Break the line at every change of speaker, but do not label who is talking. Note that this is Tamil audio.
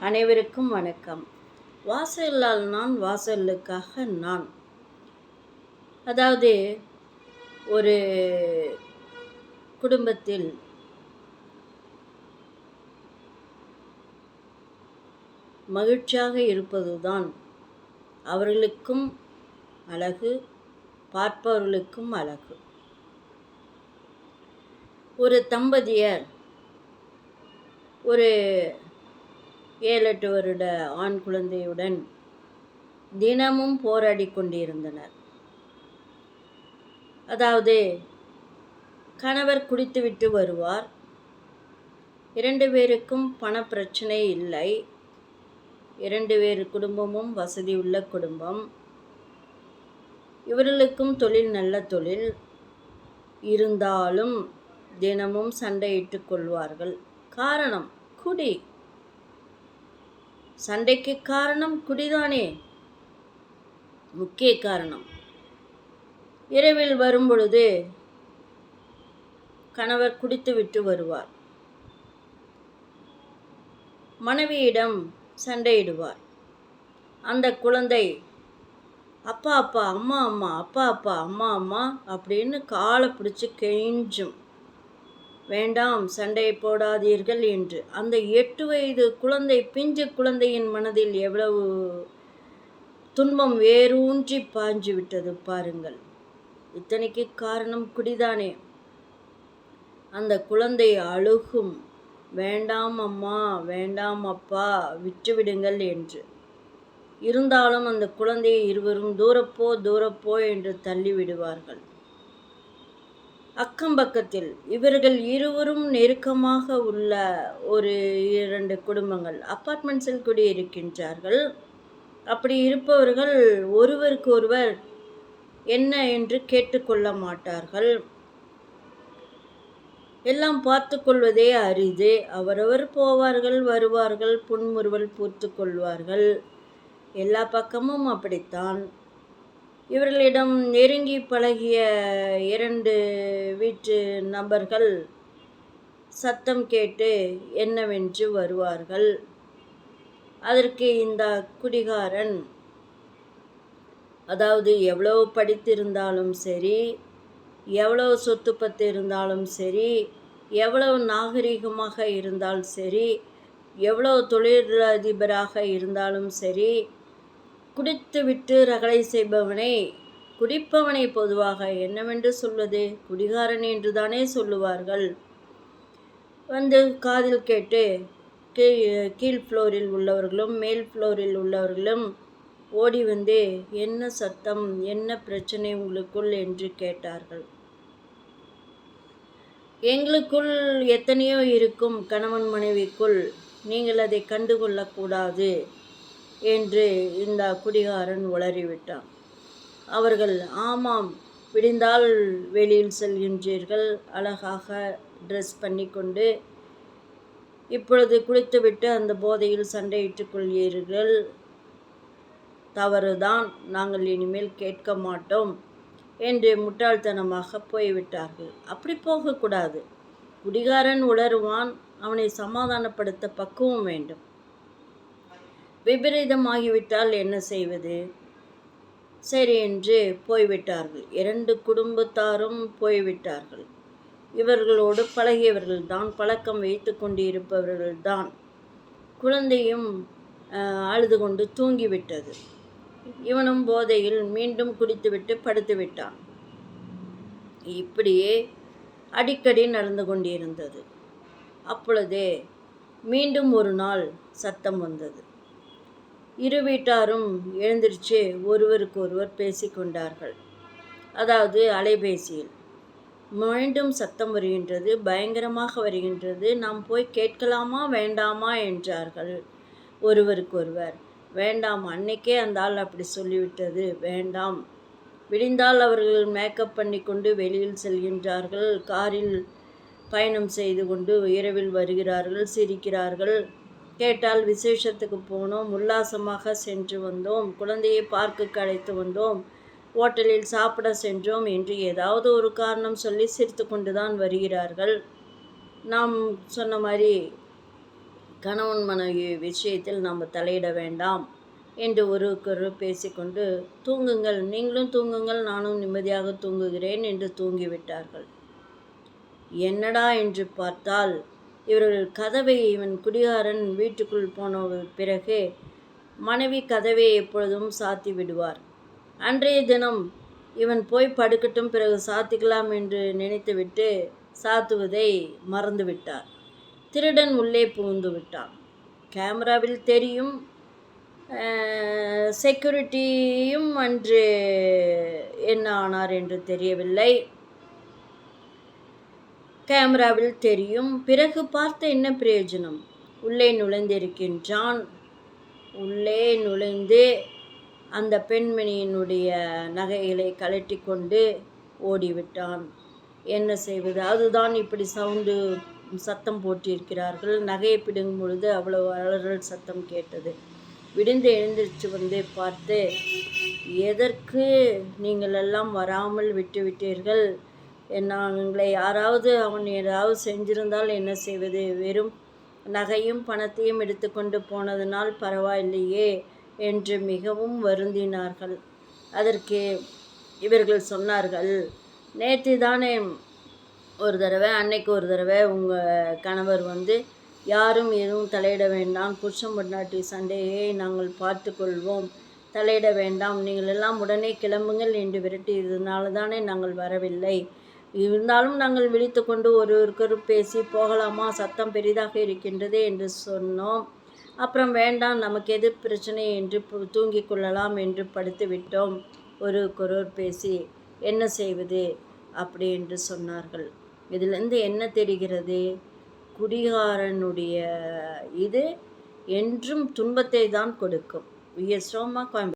அனைவருக்கும் வணக்கம். வாசல்லால் நான் வாசலுக்காக நான். அதாவது ஒரு குடும்பத்தில் மகிழ்ச்சியாக இருப்பதுதான் அவர்களுக்கும் அழகு பார்ப்பவர்களுக்கும் அழகு. ஒரு தம்பதியர் ஒரு ஏழு எட்டு வருட ஆண் குழந்தையுடன் தினமும் போராடி கொண்டிருந்தனர். அதாவது கணவர் குடித்துவிட்டு வருவார். இரண்டு பேருக்கும் பணப்பிரச்சனை இல்லை. இரண்டு பேர் குடும்பமும் வசதி உள்ள குடும்பம். இவர்களுக்கும் தொழில் நல்ல தொழில். இருந்தாலும் தினமும் சண்டையிட்டு கொள்வார்கள். காரணம் குடி. சண்டைக்கு காரணம் குடிதானே? முக்கிய காரணம். இரவில் வரும்பொழுது கணவர் குடித்துவிட்டு வருவார். மனைவியிடம் சண்டையிடுவார். அந்த குழந்தை அப்பா அப்பா அம்மா அம்மா அப்பா அப்பா அம்மா அம்மா அப்படின்னு காலை பிடிச்சி கெஞ்சும். வேண்டாம் சண்டை போடாதீர்கள் என்று. அந்த எட்டு வயது குழந்தை பிஞ்சு குழந்தையின் மனதில் எவ்வளவு துன்பம் வேரூன்றி பாய்ஞ்சு விட்டது பாருங்கள். இத்தனைக்கு காரணம் குடிதானே. அந்த குழந்தை அழுகும். வேண்டாம் அம்மா வேண்டாம் அப்பா விட்டுவிடுங்கள் என்று. இருந்தாலும் அந்த குழந்தையை இருவரும் தூரப்போ தூரப்போ என்று தள்ளிவிடுவார்கள். அக்கம் பக்கத்தில் இவர்கள் இருவரும் நெருக்கமாக உள்ள ஒரு இரண்டு குடும்பங்கள் அப்பார்ட்மெண்ட்ஸில் குடியிருக்கின்றார்கள். அப்படி இருப்பவர்கள் ஒருவருக்கு ஒருவர் என்ன என்று கேட்டுக்கொள்ள மாட்டார்கள். எல்லாம் பார்த்து கொள்வதே அரிது. அவரவர் போவார்கள் வருவார்கள் புன்முறுவல் பூத்து கொள்வார்கள். எல்லா பக்கமும் அப்படித்தான். இவர்களிடம் நெருங்கி பழகிய இரண்டு வீட்டு நபர்கள் சத்தம் கேட்டு என்னவென்று வருவார்கள்? அதற்கு இந்த குடிகாரன் அதாவது எவ்வளவு படித்திருந்தாலும் சரி எவ்வளவு சொத்து பத்து இருந்தாலும் சரி எவ்வளவு நாகரிகமாக இருந்தாலும் சரி எவ்வளோ தொழிலதிபராக இருந்தாலும் சரி குடித்துவிட்டு ரகளை செய்பவனை குடிப்பவனை பொதுவாக என்னவென்று சொல்வது? குடிகாரன் என்று தானே சொல்லுவார்கள். வந்து காதில் கேட்டு கீழ் ஃப்ளோரில் உள்ளவர்களும் மேல் ஃப்ளோரில் உள்ளவர்களும் ஓடி வந்து என்ன சத்தம்? என்ன பிரச்சனை உங்களுக்குள்? என்று கேட்டார்கள். எங்களுக்குள் எத்தனையோ இருக்கும் கணவன் மனைவிக்குள் நீங்கள் அதை கண்டுகொள்ளக்கூடாது என்று இந்த குடிகாரன் உளறிவிட்டான். அவர்கள் ஆமாம் விடிந்தால் வெளியில் செல்கின்றீர்கள். அழகாக ட்ரெஸ் பண்ணிக்கொண்டு இப்பொழுது குளித்துவிட்டு அந்த போதையில் சண்டையிட்டுக் கொள்கிறீர்கள். தவறுதான் நாங்கள் இனிமேல் கேட்க மாட்டோம் என்று முட்டாள்தனமாக போய்விட்டார்கள். அப்படி போகக்கூடாது. குடிகாரன் உளருவான் அவனை சமாதானப்படுத்த பக்குவம் வேண்டும். விபரீதமாகிவிட்டால் என்ன செய்வது? சரி என்று போய்விட்டார்கள். இரண்டு குடும்பத்தாரும் போய்விட்டார்கள். இவர்களோடு பழகியவர்கள்தான் பழக்கம் வைத்து கொண்டிருப்பவர்கள்தான். குழந்தையும் அழுது கொண்டு தூங்கிவிட்டது. இவனும் போதையில் மீண்டும் குடித்துவிட்டு படுத்து விட்டான் இப்படியே அடிக்கடி நடந்து கொண்டிருந்தது. அப்பொழுதே மீண்டும் ஒரு நாள் சத்தம் வந்தது. இரு வீட்டாரும் எழுந்திருச்சு ஒருவருக்கு ஒருவர் பேசிக்கொண்டார்கள். அதாவது அலைபேசியில். மீண்டும் சத்தம் வருகின்றது பயங்கரமாக வருகின்றது நாம் போய் கேட்கலாமா வேண்டாமா என்றார்கள். ஒருவருக்கொருவர் வேண்டாம் அன்னைக்கே அந்த ஆள் அப்படி சொல்லிவிட்டது வேண்டாம். விடிந்தால் அவர்கள் மேக்கப் பண்ணி கொண்டு வெளியில் செல்கின்றார்கள். காரில் பயணம் செய்து கொண்டு இரவில் வருகிறார்கள் சிரிக்கிறார்கள். கேட்டால் விசேஷத்துக்கு போனோம் உல்லாசமாக சென்று வந்தோம் குழந்தையை பார்க்குக்கு அழைத்து வந்தோம் ஹோட்டலில் சாப்பிட சென்றோம் என்று ஏதாவது ஒரு காரணம் சொல்லி சிரித்து கொண்டு தான் வருகிறார்கள். நாம் சொன்ன மாதிரி கணவன் மனைவி விஷயத்தில் நாம் தலையிட வேண்டாம் என்று ஒருவருக்கொரு பேசிக்கொண்டு தூங்குங்கள் நீங்களும் தூங்குங்கள் நானும் நிம்மதியாக தூங்குகிறேன் என்று தூங்கிவிட்டார்கள். என்னடா? என்று பார்த்தால் இவர்கள் கதவை இவன் குடிகாரன் வீட்டுக்குள் போன பிறகு மனைவி கதவை எப்பொழுதும் சாத்தி விடுவார். அன்றைய தினம் இவன் போய் படுக்கட்டும் பிறகு சாத்திக்கலாம் என்று நினைத்துவிட்டு சாத்துவதை மறந்துவிட்டார். திருடன் உள்ளே புகுந்து விட்டான். கேமராவில் தெரியும் செக்யூரிட்டியும் அன்று என்ன ஆனார் என்று தெரியவில்லை. கேமராவில் தெரியும். பிறகு பார்த்த என்ன பிரயோஜனம்? உள்ளே நுழைந்திருக்கின்றான். உள்ளே நுழைந்து அந்த பெண்மணியினுடைய நகைகளை கலட்டி கொண்டு ஓடிவிட்டான். என்ன செய்வது? அதுதான் இப்படி சவுண்டு சத்தம் போட்டிருக்கிறார்கள். நகையை பிடுங்கும் பொழுது அவ்வளவு அலறல் சத்தம் கேட்டது. விடுந்து எழுந்திரிச்சு வந்து பார்த்து எதற்கு நீங்கள் எல்லாம் வராமல் விட்டுவிட்டீர்கள் நாங்களை யாராவது அவன் ஏதாவது செஞ்சிருந்தால் என்ன செய்வது? வெறும் நகையும் பணத்தையும் எடுத்துக்கொண்டு போனதனால் பரவாயில்லையே என்று மிகவும் வருந்தினார்கள். அதற்கு இவர்கள் சொன்னார்கள் நேற்று தானே ஒரு தடவை அன்னைக்கு ஒரு தடவை உங்கள் கணவர் வந்து யாரும் எதுவும் தலையிட வேண்டாம் புருஷன் பொண்டாட்டி சண்டையை நாங்கள் பார்த்து கொள்வோம் தலையிட வேண்டாம் நீங்கள் எல்லாம் உடனே கிளம்புங்கள் என்று விரட்டியதுனால தானே நாங்கள் வரவில்லை. இருந்தாலும் நாங்கள் விழித்து கொண்டு ஒருவருக்கொரு பேசி போகலாமா? சத்தம் பெரிதாக இருக்கின்றதே என்று சொன்னோம். அப்புறம் வேண்டாம் நமக்கு எது பிரச்சனை என்று தூங்கிக் கொள்ளலாம் என்று படுத்து விட்டோம். ஒருவருக்கொருவர் பேசி என்ன செய்வது? அப்படி என்று சொன்னார்கள். இதிலிருந்து என்ன தெரிகிறது? குடிகாரனுடைய இது என்றும் துன்பத்தை தான் கொடுக்கும். உயர் சோமா கோயம்புத்தூர்.